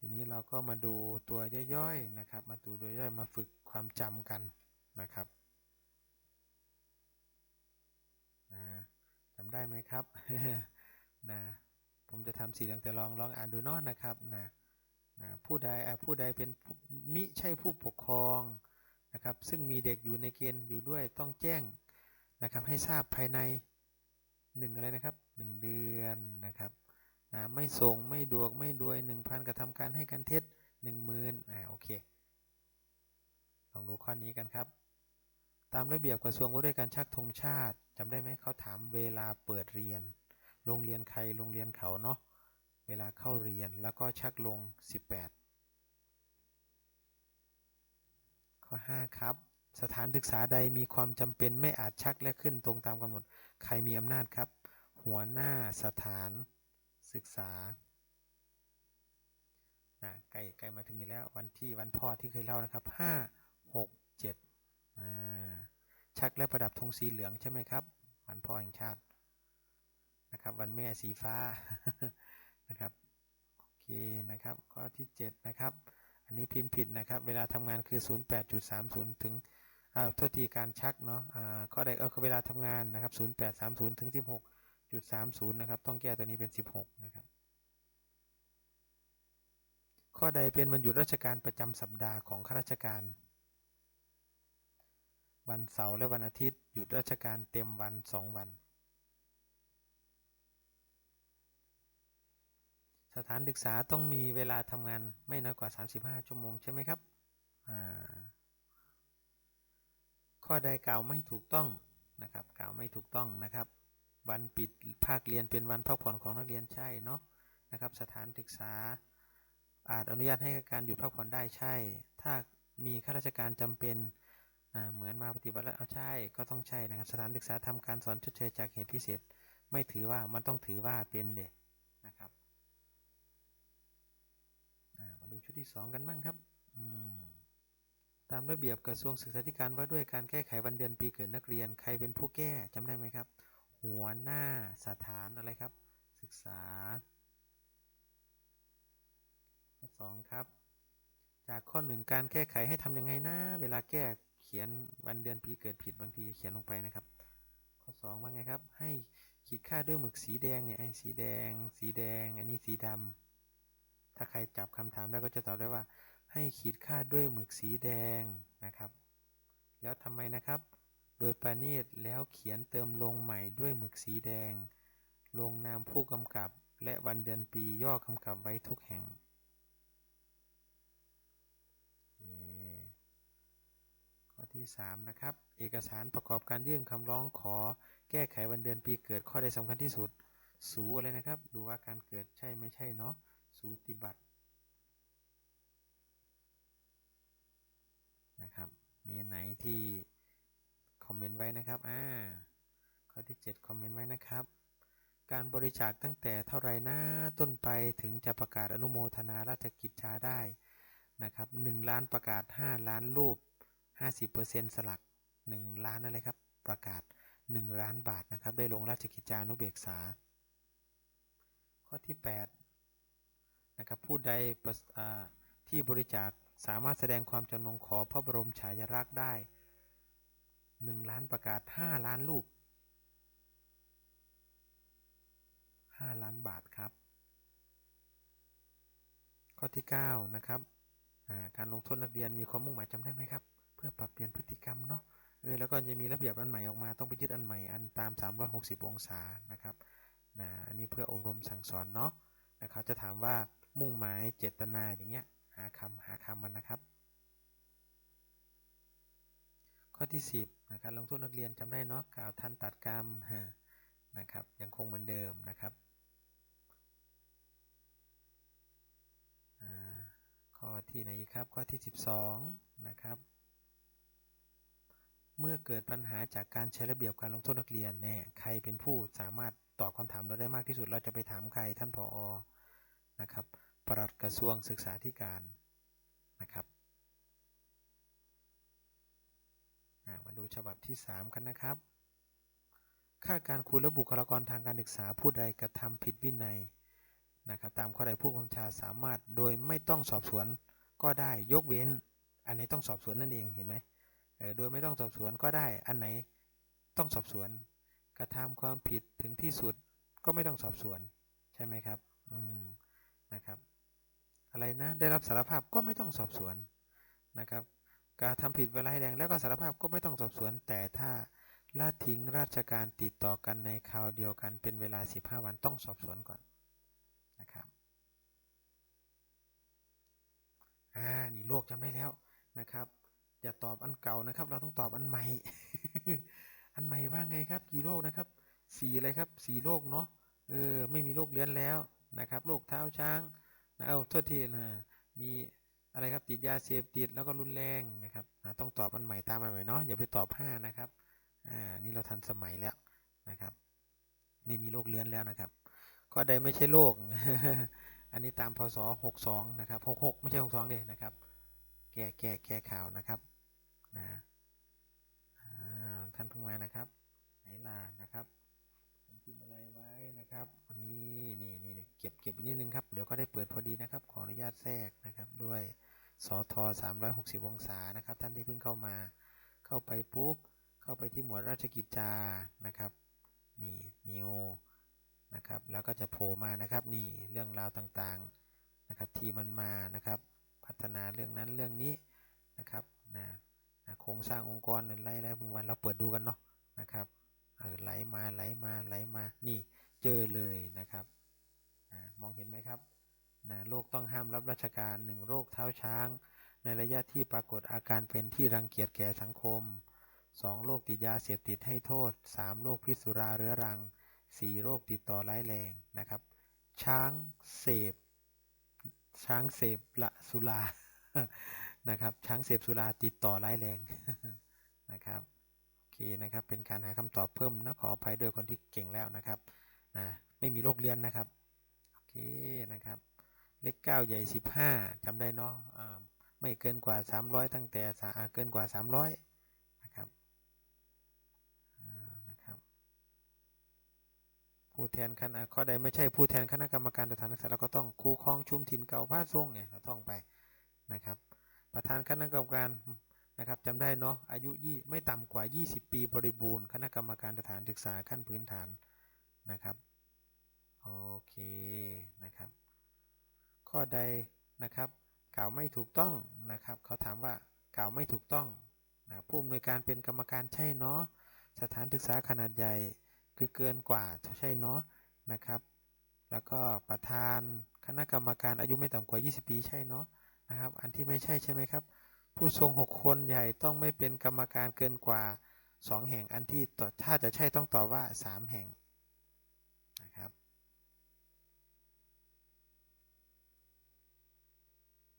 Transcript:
ทีนี้เราก็มาดูตัวย่อยๆนะครับ มาดูตัวย่อยมาฝึกความจำกันนะครับนะจำได้ไหมครับนะผมจะทำสีเหลืองแต่ลองลองอ่านดูเนาะนะครับนะนะผู้ใดผู้ใดเป็นมิใช่ผู้ปกครองนะครับ ซึ่งมีเด็กอยู่ในเกณฑ์อยู่ด้วยต้องแจ้งนะครับ ให้ทราบภายในหนึ่งอะไรนะครับหนึ่งเดือนนะครับ นะไม่ส่งไม่ดวกไม่ด้วยหนึ่งพันกระทำการให้การเท็จหนึ่งหมื่นอ่าโอเค ลองดูข้อนี้กันครับ ตามระเบียบกระทรวงว่าด้วยการชักธงชาติจำได้ไหมเขาถามเวลาเปิดเรียน โรงเรียนใครโรงเรียนเขาเนาะเวลาเข้าเรียนแล้วก็ชักลง 18 ข้อ 5 ครับ สถานศึกษาใดมีความจำเป็นไม่อาจชักและขึ้นตรงตามกำหนด ใครมีอำนาจครับ หัวหน้าสถาน ศึกษานะใกล้ใกล้มาถึงอีกแล้ววันที่วันพ่อที่เคยเล่านะครับ 5 6 7อ่าชักและประดับธงสีเหลืองใช่ไหมครับ วันพ่อแห่งชาตินะครับ วันแม่สีฟ้านะครับโอเคนะครับข้อที่ 7 นะครับ อันนี้พิมพ์ผิดนะครับ เวลาทำงานคือ 08.30 ถึงอ่าโทษทีการชักเนาะอ่าข้อใดเออเวลาทำงานนะครับ 0830 ถึง 16.30นะครับ ต้องแก้ตัวนี้เป็น16นะครับ ข้อใดเป็นวันหยุดราชการประจำสัปดาห์ของข้าราชการ วันเสาร์และวันอาทิตย์ หยุดราชการเต็มวัน2วัน สถานศึกษาต้องมีเวลาทำงานไม่น้อยกว่า 35 ชั่วโมงใช่ไหมครับข้อใดกล่าวไม่ถูกต้องนะครับ กล่าวไม่ถูกต้องนะครับ วันปิดภาคเรียนเป็นวันพักผ่อนของนักเรียนใช่เนาะนะครับ สถานศึกษา อาจอนุญาตให้การหยุดพักผ่อนได้ใช่ ถ้ามีข้าราชการจำเป็นเหมือนมาปฏิบัติแล้วเอาใช่ก็ต้องใช่นะครับ สถานศึกษาทำการสอนชดเชยจากเหตุพิเศษ ไม่ถือว่ามันต้องถือว่าเป็นเด็กนะครับมาดูชุดที่ 2 กันบ้างครับตามระเบียบกระทรวงศึกษาธิการว่าด้วยการแก้ไขวันเดือนปีเกิดนักเรียนใครเป็นผู้แก้จำได้ไหมครับ หัวหน้าสถานอะไรครับ ศึกษาข้อสองครับ จากข้อหนึ่งการแก้ไขให้ทำยังไงนะ เวลาแก้เขียนวันเดือนปีเกิดผิดบางทีเขียนลงไปนะครับ ข้อ2ว่าไงครับ ให้ขีดค่าด้วยหมึกสีแดงเนี่ยไอ้สีแดง สีแดง อันนี้สีดำถ้าใครจับคำถามได้ก็จะตอบได้ว่า ให้ขีดค่าด้วยหมึกสีแดงนะครับ แล้วทำไมนะครับ โดยประณีตแล้วเขียนเติมลงใหม่ด้วยหมึกสีแดง ลงนามผู้กำกับและวันเดือนปีย่อกำกับไว้ทุกแห่ง ข้อที่ 3 นะครับ เอกสารประกอบการยื่นคำร้องขอแก้ไขวันเดือนปีเกิดข้อใดสำคัญที่สุด สูอะไรนะครับ ดูว่าการเกิดใช่ไม่ใช่เนาะ สูติบัตรนะครับ มีไหนที่ อมเมนต์ไว้นะครับอ่าข้อที่ 7 คอมเมนต์ไว้นะครับ การบริจาคตั้งแต่เท่าไรนะต้นไปถึงจะประกาศอนุโมทนาราชกิจจาได้นะครับ1ล้านประกาศ 5 ล้านรูป 50%สลัก 1 ล้านอะไรครับ ประกาศ 1 ล้านบาทนะครับ ได้ลงราชกิจจานุเบกษา ข้อที่8นะครับผู้ใดที่บริจาคสามารถแสดงความจำนงขอพระบรมฉายาลักษณ์ได้ 1ล้านประกาศ5ล้านรูป5ล้านบาทครับ ข้อที่9นะครับการลงโทษนักเรียนมีความมุ่งหมายจำได้ไหมครับ เพื่อปรับเปลี่ยนพฤติกรรมเนาะเออแล้วก็จะมีระเบียบอันใหม่ออกมาต้องไปยึดอันใหม่อันตาม 360 องศานะครับนะอันนี้เพื่ออบรมสั่งสอนเนาะนะเขาจะถามว่ามุ่งหมายเจตนาอย่างเงี้ยหาคำหาคำมันนะครับ ข้อที่ 10 นะครับลงโทษนักเรียนจำได้เนาะกล่าวท่านตัดกรรมนะครับยังคงเหมือนเดิมนะครับข้อที่ไหนครับข้อที่ 12นะครับเมื่อเกิดปัญหาจากการใช้ระเบียบการลงโทษนักเรียนแน่ใครเป็นผู้สามารถตอบคำถามเราได้มากที่สุด เราจะไปถามใครท่านผออนะครับปลัดกระทรวงศึกษาธิการนะครับ มาดูฉบับที่ 3 กันนะครับคาดการครูและบุคลากรทางการศึกษาผู้ใดกระทำผิดวินัยนะครับตามข้อใดผู้บังคับบัญชาสามารถโดยไม่ต้องสอบสวนก็ได้ยกเว้น อันไหนต้องสอบสวนนั่นเองเห็นไหมโดยไม่ต้องสอบสวนก็ได้อันไหนต้องสอบสวน กระทำความผิดถึงที่สุดก็ไม่ต้องสอบสวนใช่ไหมครับอืมนะครับ อะไรนะได้รับสารภาพก็ไม่ต้องสอบสวนนะครับ การทำผิดเวลาแรงแล้วก็สารภาพก็ไม่ต้องสอบสวน แต่ถ้าละทิ้งราชการติดต่อกันในคราวเดียวกันเป็นเวลา 15 วันต้องสอบสวนก่อนนะครับอ่านี่โลกจำได้แล้วนะครับ อย่าตอบอันเก่านะครับ เราต้องตอบอันใหม่ อันใหม่ว่าไงครับ กี่โรคนะครับสีอะไรครับสีโรคเนาะเออไม่มีโรคเรื้อนแล้วนะครับโรคเท้าช้างนะเอาโทษทีนะมี อะไรครับติดยาเสพติดแล้วก็รุนแรงนะครับต้องตอบอันใหม่ตามอันใหม่เนาะอย่าไปตอบห้านะครับอ่านี่เราทันสมัยแล้วนะครับ ไม่มีโรคเรื้อนแล้วนะครับข้อใดไม่ใช่โรคอันนี้ตามพศ62นะครับ66ไม่ใช่62เลยนะครับ แก้แก้แก้ข่าวนะครับนะท่านเพิ่งมานะครับ ไหนล่ะนะครับผมพิมพ์อะไรไว้นะครับวันนี้นี่นี่นี่เก็บเก็บอีกนิดนึงครับ เดี๋ยวก็ได้เปิดพอดีนะครับ ขออนุญาตแทรกนะครับด้วย สท360 องศานะครับ ท่านที่เพิ่งเข้ามา เข้าไปปุ๊บ เข้าไปที่หมวดราชกิจจา นะครับ นี่นิวนะครับ แล้วก็จะโผล่มานะครับ นี่ เรื่องราวต่างๆ นะครับ ที่มันมา นะครับ พัฒนาเรื่องนั้นเรื่องนี้ นะครับ นะนะโครงสร้างองค์กรอะไรอะไรพวกวันเราเปิดดูกันเนาะ นะครับเออไหลมา ไหลมา ไหลมา นี่ เจอเลยนะครับนะมองเห็นไหมครับ นะโรคต้องห้ามรับราชการ 1 โรคเท้าช้าง ในระยะที่ปรากฏอาการเป็นที่รังเกียจแก่สังคม 2 โรคติดยาเสพติดให้โทษ 3 โรคพิษสุราเรื้อรัง 4 โรคติดต่อร้ายแรงนะครับ ช้างเสพ ช้างเสพละสุรานะครับ ช้างเสพสุราติดต่อร้ายแรงนะครับโอเคนะครับเป็นการหาคำตอบเพิ่มนะขออภัยด้วยคนที่เก่งแล้วนะครับนะไม่มีโรคเรื้อนนะครับโอเคนะครับ เลข9ใหญ่15จำได้เนาะไม่เกินกว่า300ตั้งแต่เกินกว่า300นะครับนะครับผู้แทนคณะข้อใดไม่ใช่ผู้แทนคณะกรรมการสถานศึกษาเราก็ต้องครูคลองชุมถิ่นเก่าผ้าทรงไงเราท่องไปนะครับ ประธานคณะกรรมการนะครับจำได้เนาะอายุยี่ไม่ต่ำกว่า 20 ปีบริบูรณ์คณะกรรมการสถานศึกษาขั้นพื้นฐานนะครับโอเคนะครับ ข้อใดนะครับกล่าวไม่ถูกต้องนะครับ เขาถามว่ากล่าวไม่ถูกต้องนะผู้อำนวยการเป็นกรรมการใช่เนาะสถานศึกษาขนาดใหญ่คือเกินกว่าใช่เนาะนะครับ แล้วก็ประธานคณะกรรมการอายุไม่ต่ำกว่า 20 ปีใช่เนาะนะครับ อันที่ไม่ใช่ใช่ไหมครับ ผู้ทรง 6 คนใหญ่ต้องไม่เป็นกรรมการเกินกว่า 2 แห่งอันที่ถ้าจะใช่ต้องตอบว่า 3 แห่ง